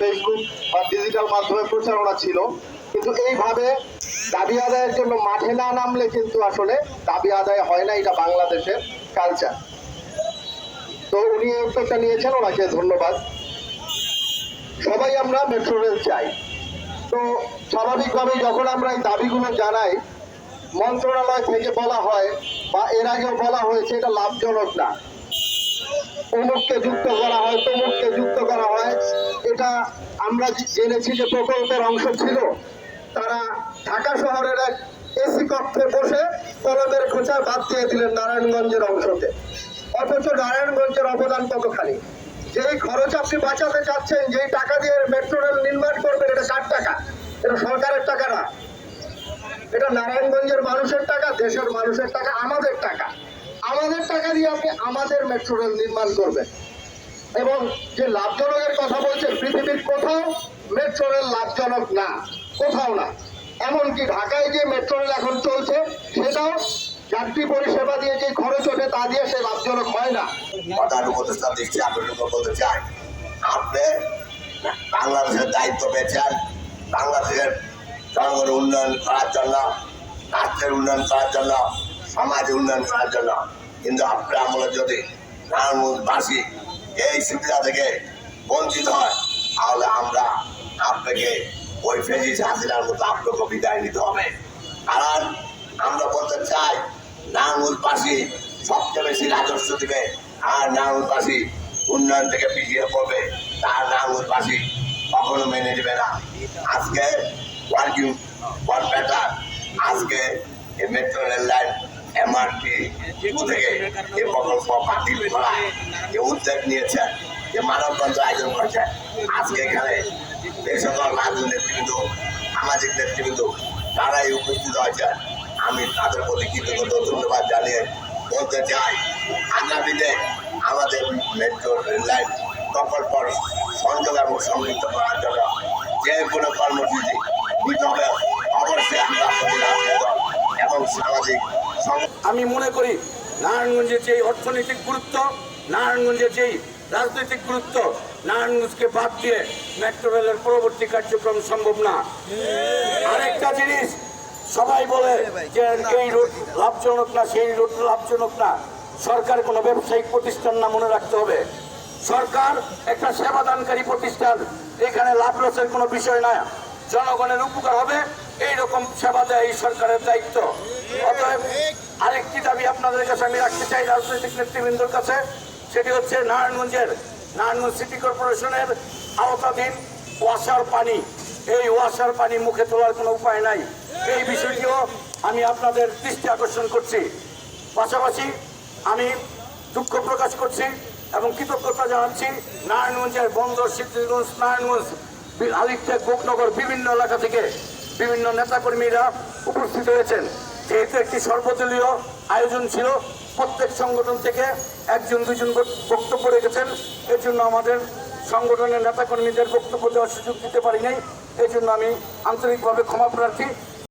Facebook বা digital মাধ্যমে প্রচারণা ছিল। কিন্তু এইভাবে দাবি আদায়ের জন্য মাঠে না নামলে কিন্তু আসলে দাবি আদায় হয় না, এটা বাংলাদেশের কালচার তো উনি উদ্যোগটা নিয়েছেন, ওনাকে ধন্যবাদ। সবাই আমরা মেট্রো রেল চাই। তো স্বাভাবিকভাবেই যখন আমরা এই দাবিগুলো জানাই, মন্ত্রণালয় থেকে বলা হয় বা এর আগেও বলা হয়েছে, এটা লাভজনক না। অমুককে যুক্ত করা হয়, তমুককে যুক্ত করা হয়। এটা আমরা জেনেছি যে প্রকল্পের অংশ ছিল, তারা ঢাকা শহরের এক এসি কক্ষে বসে কলমের খোঁচা বাদ দিয়ে দিলেন নারায়ণগঞ্জের অংশতে অথচ নারায়ণগঞ্জের অবদান কতখানি? যেই খরচ আপনি বাঁচাতে চাচ্ছেন, যেই টাকা দিয়ে মেট্রো রেল নির্মাণ করবেন, এটা কার টাকা, এটা সরকারের টাকা না। এটা নারায়ণগঞ্জের মানুষের টাকা, দেশের মানুষের টাকা, আমাদের টাকা। আমাদের টাকা দিয়ে আপনি আমাদের মেট্রো রেল নির্মাণ করবেন। এবং যে লাভজনকের কথা বলছে, পৃথিবীর কোথাও মেট্রো রেল লাভজনক না, কোথাও না। এমনকি ঢাকায় যে মেট্রো রেল এখন চলছে, সেটাও যাত্রী পরিষেবা দিয়ে যে খরচ ওঠে, তা দিয়ে সে লাভজনক হয় না। বাংলাদেশের দায়িত্ব পেয়েছেন। বাংলাদেশের জনগণের উন্নয়ন করার জন্য, রাষ্ট্রের উন্নয়ন করার জন্য, সমাজের উন্নয়ন করার জন্য। কিন্তু আপনার আমলে যদি নারায়ণগঞ্জবাসী এই সুবিধা থেকে বঞ্চিত হয়, তাহলে আমরা আপনাকে ওই ফেজি হাসিনার মতো আপনাকে বিদায় নিতে হবে। কারণ আমরা বলতে চাই নারায়ণগঞ্জবাসী সবচেয়ে বেশি রাজস্ব দিবে, আর নারায়ণগঞ্জবাসী উন্নয়ন থেকে পিছিয়ে পড়বে, তার নারায়ণগঞ্জবাসী কখনো মেনে নেবে না। আজকে ওয়ার্কিং ওয়ান ব্যাটার আজকে মেট্রো রেল লাইন থেকে প্রকল্প বাতিল করায় যে উদ্যোগ নিয়েছেন যে মানববন্ধ আয়োজন করেছেন আজকে এখানে এই সকল রাজনৈতিক নেতৃবৃন্দ, সামাজিক নেতৃবৃন্দ, তারাই উপস্থিত হয়েছেন আমি তাদের প্রতি কৃতজ্ঞতা ও ধন্যবাদ জানিয়ে বলতে চাই, আগামীতে আমাদের মেট্রো রেল লাইন প্রকল্প সংযোগ এবং সমৃদ্ধ করার জন্য যে কোনো কর্মসূচি অবশ্যই আমরা এবং সামাজিক আমি মনে করি নারায়ণগঞ্জের যে অর্থনৈতিক গুরুত্ব নারায়ণগঞ্জের যেই রাজনৈতিক গুরুত্ব, নারায়ণগঞ্জকে বাদ দিয়ে মেট্রো রেলের পরবর্তী কার্যক্রম সম্ভব না। আরেকটা জিনিস, সবাই বলে যে এই রুট লাভজনক না, সেই রুট লাভজনক না। সরকার কোনো ব্যবসায়িক প্রতিষ্ঠান না মনে রাখতে হবে। সরকার একটা সেবাদানকারী প্রতিষ্ঠান, এখানে লাভ লসের কোনো বিষয় না। জনগণের উপকার হবে এই রকম সেবা দেয় এই সরকারের দায়িত্ব। অতএব আরেকটি দাবি আপনাদের কাছে আমি রাখতে চাই রাজনৈতিক নেতৃবৃন্দর কাছে, সেটি হচ্ছে নারায়ণগঞ্জের নারায়ণগঞ্জ সিটি কর্পোরেশনের আওতাধীন ওয়াসার পানি। এই ওয়াসার পানি মুখে তোলার কোনো উপায় নাই। এই বিষয়টিও আমি আপনাদের দৃষ্টি আকর্ষণ করছি। পাশাপাশি আমি দুঃখ প্রকাশ করছি এবং কৃতজ্ঞতা জানাচ্ছি নারায়ণগঞ্জের বন্দর সিদ্ধিগঞ্জ, নারায়ণগঞ্জ আলিকটেক গোপনগর বিভিন্ন এলাকা থেকে। বিভিন্ন নেতাকর্মীরা উপস্থিত হয়েছেন। যেহেতু একটি সর্বদলীয় আয়োজন ছিল, প্রত্যেক সংগঠন থেকে একজন দুজন বক্তব্য রেখেছেন। এর জন্য আমাদের সংগঠনের নেতাকর্মীদের বক্তব্য দেওয়ার সুযোগ দিতে পারি নাই। এই জন্য আমি আন্তরিকভাবে ক্ষমা প্রার্থী।